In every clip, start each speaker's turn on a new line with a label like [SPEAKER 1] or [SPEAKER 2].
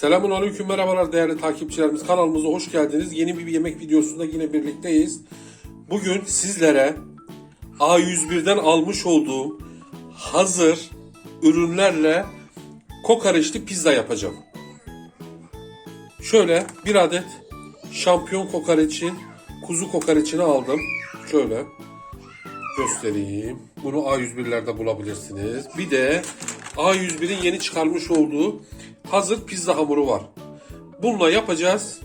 [SPEAKER 1] Selamun aleyküm merhabalar değerli takipçilerimiz kanalımıza hoş geldiniz. Yeni bir yemek videosunda yine birlikteyiz. Bugün sizlere A101'den almış olduğum hazır ürünlerle kokoreçli pizza yapacağım. Şöyle bir adet şampiyon kokoreçin kuzu kokoreçini aldım. Şöyle göstereyim. Bunu A101'lerde bulabilirsiniz. Bir de A101'in yeni çıkarmış olduğu hazır pizza hamuru var. Bununla yapacağız.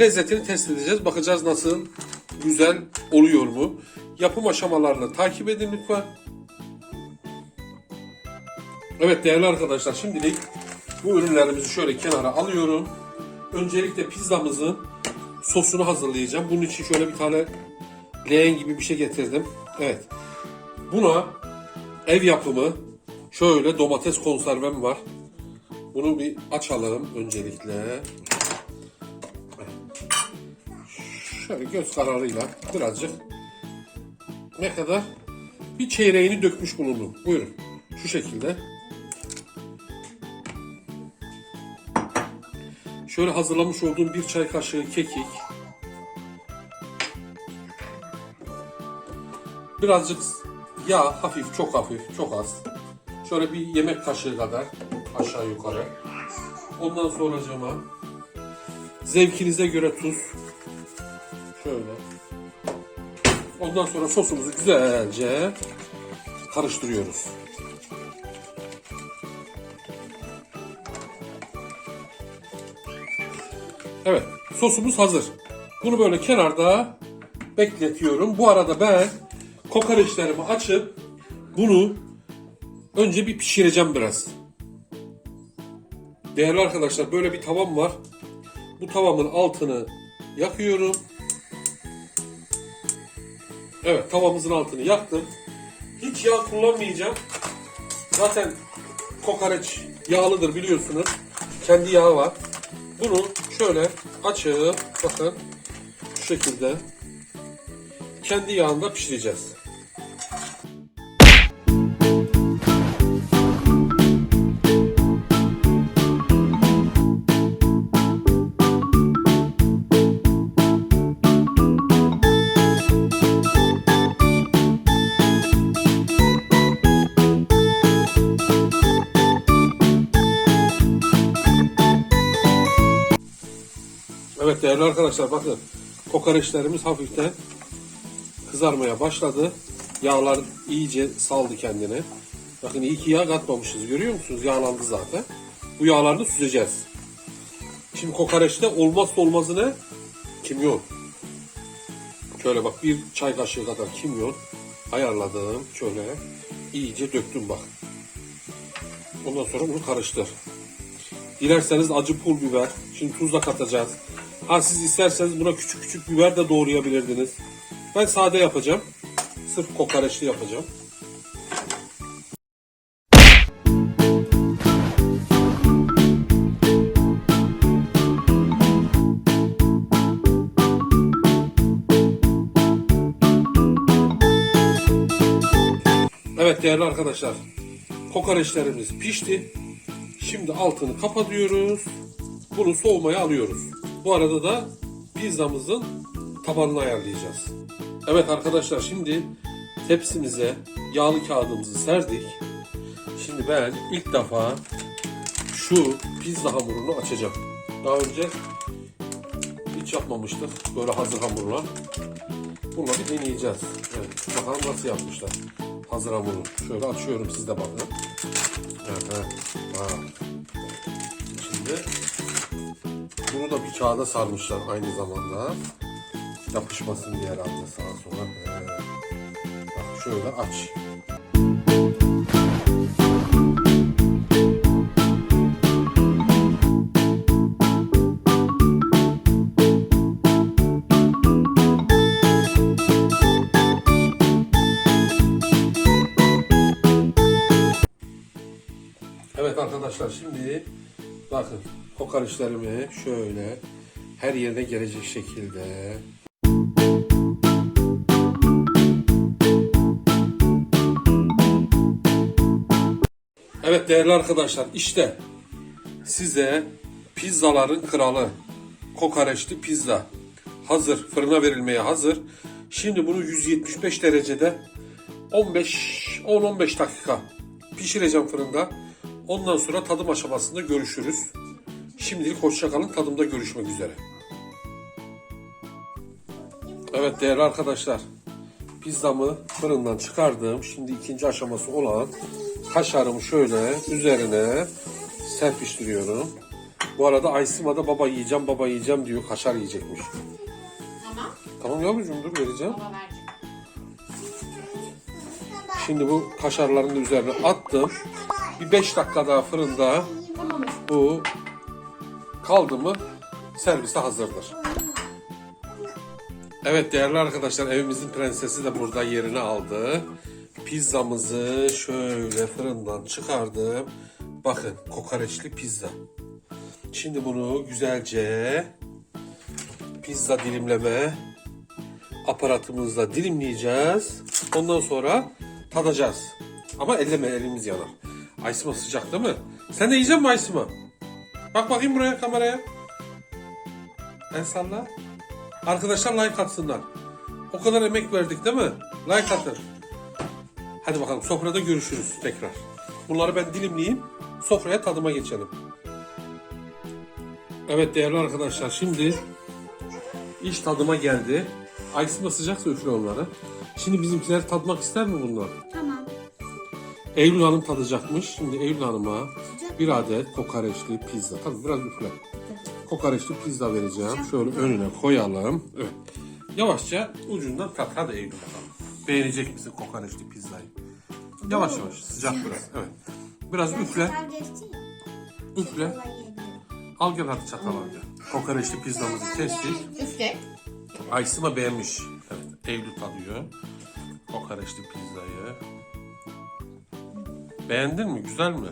[SPEAKER 1] Lezzetini test edeceğiz. Bakacağız nasıl güzel oluyor mu? Yapım aşamalarını takip edin lütfen. Evet değerli arkadaşlar şimdilik bu ürünlerimizi şöyle kenara alıyorum. Öncelikle pizzamızın sosunu hazırlayacağım. Bunun için şöyle bir tane leğen gibi bir şey getirdim. Evet. Buna ev yapımı şöyle domates konservem var. Bunu bir açalım öncelikle. Şöyle göz kararıyla birazcık ne kadar bir çeyreğini dökmüş bulundum. Buyurun. Şu şekilde. Şöyle hazırlamış olduğum bir çay kaşığı kekik. Birazcık yağ hafif, çok hafif, çok az. Şöyle bir yemek kaşığı kadar aşağı yukarı. Ondan sonracığıma zevkinize göre tuz. Şöyle. Ondan sonra sosumuzu güzelce karıştırıyoruz. Evet, sosumuz hazır. Bunu böyle kenarda bekletiyorum. Bu arada ben kokoreçlerimi açıp bunu önce bir pişireceğim biraz. Değerli arkadaşlar böyle bir tavam var. Bu tavamın altını yakıyorum. Evet tavamızın altını yaktım. Hiç yağ kullanmayacağım. Zaten kokoreç yağlıdır biliyorsunuz. Kendi yağı var. Bunu şöyle açıp bakın şu şekilde kendi yağında pişireceğiz. Evet değerli arkadaşlar bakın kokoreçlerimiz hafiften kızarmaya başladı. Yağlar iyice saldı kendini. Bakın iyi ki yağ katmamışız görüyor musunuz? Yağlandı zaten. Bu yağlarını süzeceğiz. Şimdi kokoreçte olmazsa olmazı ne? Kimyon. Şöyle bak bir çay kaşığı kadar kimyon ayarladım. Şöyle iyice döktüm bak. Ondan sonra bunu karıştır. Dilerseniz acı pul biber. Şimdi tuz da katacağız. Ha siz isterseniz buna küçük küçük biber de doğrayabilirdiniz. Ben sade yapacağım. Sırf kokoreçli yapacağım. Evet değerli arkadaşlar. Kokoreçlerimiz pişti. Şimdi altını kapatıyoruz. Bunu soğumaya alıyoruz. Bu arada da pizzamızın tabanını ayarlayacağız. Evet arkadaşlar şimdi tepsimize yağlı kağıdımızı serdik. Şimdi ben ilk defa şu pizza hamurunu açacağım. Daha önce hiç yapmamıştık böyle hazır hamurla. Bunu bir deneyeceğiz. Evet, bakalım nasıl yapmışlar hazır hamuru. Şöyle açıyorum siz de bakın. Evet, evet. Şimdi da bir kağıda sarmışlar aynı zamanda. Yapışmasın diye herhalde sağa sola. Evet. Bak şöyle aç. Evet arkadaşlar şimdi bakın kokoreçlerimi şöyle her yerine gelecek şekilde Evet değerli arkadaşlar işte size pizzaların kralı kokoreçli pizza hazır fırına verilmeye hazır. Şimdi bunu 175 derecede 15 10-15 dakika pişireceğim fırında. Ondan sonra tadım aşamasında görüşürüz. Şimdilik hoşça kalın. Tadımda görüşmek üzere. Evet değerli arkadaşlar. Pizzamı fırından çıkardım. Şimdi ikinci aşaması olan kaşarımı şöyle üzerine serpiştiriyorum. Bu arada Aysima da baba yiyeceğim baba yiyeceğim diyor. Kaşar yiyecekmiş.
[SPEAKER 2] Tamam.
[SPEAKER 1] Tamam yavrucuğum dur vereceğim.
[SPEAKER 2] Baba verecek.
[SPEAKER 1] Şimdi bu kaşarların üzerine attım. Bir 5 dakika daha fırında bu kaldı mı servise hazırdır. Evet değerli arkadaşlar evimizin prensesi de burada yerini aldı. Pizzamızı şöyle fırından çıkardım. Bakın kokoreçli pizza. Şimdi bunu güzelce pizza dilimleme aparatımızla dilimleyeceğiz. Ondan sonra tadacağız. Ama elleme elimiz yanar. Aysima sıcak değil mi? Sen de yiyecek misin Aysima? Bak bakayım buraya kameraya. El salla. Arkadaşlar like atsınlar. O kadar emek verdik değil mi? Like atın. Hadi bakalım sofrada görüşürüz tekrar. Bunları ben dilimleyeyim. Sofraya tadıma geçelim. Evet değerli arkadaşlar şimdi iş tadıma geldi. Aysima sıcaksa üfle onları. Şimdi bizimkiler tadmak ister mi bunlar?
[SPEAKER 2] Tamam.
[SPEAKER 1] Eylül Hanım tadacakmış. Şimdi Eylül Hanım'a bir adet kokoreçli pizza. Tabii biraz üfle. Kokoreçli pizza vereceğim. Şöyle önüne koyalım. Evet. Yavaşça ucundan tat. Hadi Eylül bakalım. Beğenecek misin kokoreçli pizzayı? Yavaş yavaş. Sıcak biraz. Evet. Biraz üfle. Üfle. Al gel hadi çatal al gel. Kokoreçli pizzamızı kestik.
[SPEAKER 2] Üfle.
[SPEAKER 1] Aysima beğenmiş. Evet. Eylül tadıyor. Kokoreçli pizzayı. Beğendin mi? Güzel mi?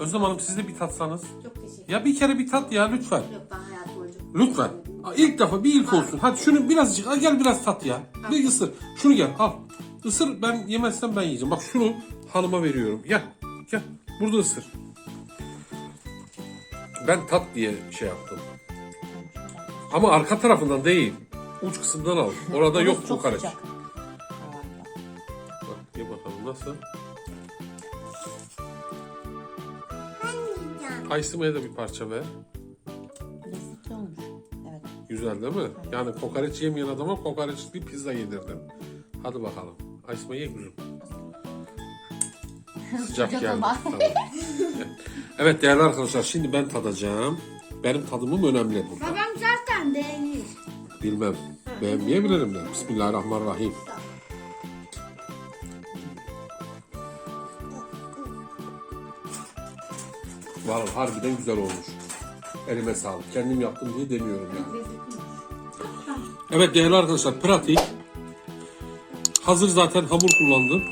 [SPEAKER 1] Özlem Hanım siz de bir tatsanız.
[SPEAKER 2] Çok teşekkür
[SPEAKER 1] Ya bir kere bir tat ya lütfen.
[SPEAKER 2] Yok ben hayatım boyunca.
[SPEAKER 1] Lütfen. Aa, İlk defa bir ilk olsun. Hadi şunu birazcık al gel biraz tat ya. Bir ısır. Şunu gel al. Isır ben yemezsem ben yiyeceğim. Bak şunu hanıma veriyorum. Gel. Gel. Burada ısır. Ben tat diye şey yaptım. Ama arka tarafından değil. Uç kısımdan al. Orada yok bu
[SPEAKER 3] Çok
[SPEAKER 1] kokoreç. Bak ye bakalım nasıl? Aysima'ya da bir parça ver.
[SPEAKER 3] Lezzetli olmuş. Evet.
[SPEAKER 1] Güzel değil mi? Yani kokoreç yemeyen adama kokoreçli pizza yedirdim. Hadi bakalım. Aysma ye kuzum. Sıcak geldi.
[SPEAKER 3] ama.
[SPEAKER 1] Tamam. evet değerli arkadaşlar şimdi ben tadacağım. Benim tadımım önemli burada.
[SPEAKER 2] Babam zaten beğenir.
[SPEAKER 1] Bilmem. Beğenmeyebilirim de. Bismillahirrahmanirrahim. Vallahi harbiden güzel olmuş. Elime sağlık. Kendim yaptım diye demiyorum yani. Evet değerli arkadaşlar pratik. Hazır zaten hamur kullandım.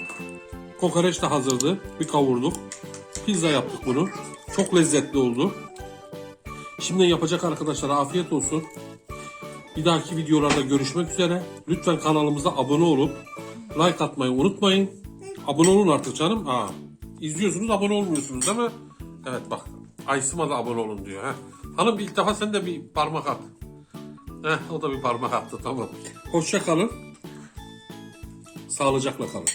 [SPEAKER 1] Kokoreç de hazırdı. Bir kavurduk. Pizza yaptık bunu. Çok lezzetli oldu. Şimdi yapacak arkadaşlara afiyet olsun. Bir dahaki videolarda görüşmek üzere. Lütfen kanalımıza abone olup like atmayı unutmayın. Abone olun artık canım. Aa, izliyorsunuz abone olmuyorsunuz değil mi? Evet bak. Aysima da abone olun diyor. Heh. Hanım ilk defa sen de bir parmak at. Heh, o da bir parmak attı tamam. Hoşça kalın. Sağlıcakla kalın.